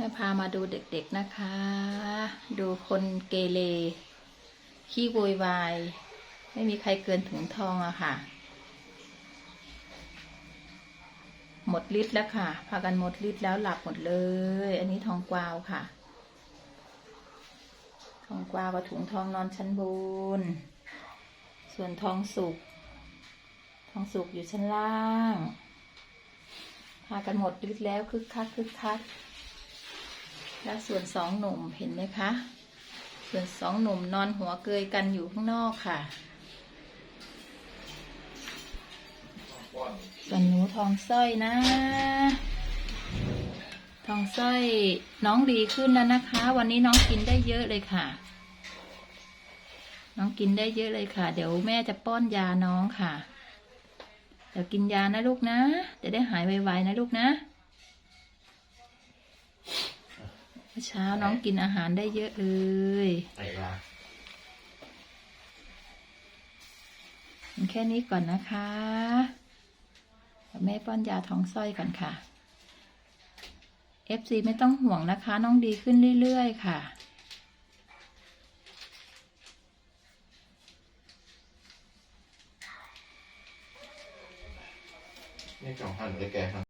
แม่พามาดูเด็กๆนะคะ ดูคนเกเรขี้โวยวาย ไม่มีใครเกินถุงทองอะค่ะ หมดฤทธิ์แล้วค่ะ พากันหมดฤทธิ์แล้วหลับหมดเลย อันนี้ทองกวาวค่ะ ทองกวาวกับถุงทองนอนชั้นบน ส่วนทองสุก ทองสุกอยู่ชั้นล่าง พากันหมดฤทธิ์แล้วคึกคักคึกคัก และส่วนสองหนุ่มเห็นไหมคะ ส่วนสองหนุ่มนอนหัวเกยกันอยู่ข้างนอกค่ะส่วนหนูทองสร้อยนะ ทองสร้อยน้องดีขึ้นแล้วนะคะ วันนี้น้องกินได้เยอะเลยค่ะ น้องกินได้เยอะเลยค่ะ เดี๋ยวแม่จะป้อนยาน้องค่ะ เดี๋ยวกินยานะลูกนะ จะได้หายไวๆนะลูกนะ เมื่ อเช้าน้องกินอาหารได้เยอะเลยใส่ลาแค่นี้ก่อนนะคะเดี๋ยวแม่ป้อนยาท้องสร้อยก่อนค่ะ FC ไม่ต้องห่วงนะคะ น้องดีขึ้นเรื่อยๆค่ะนี่กล่องหั่นหรือแกครับ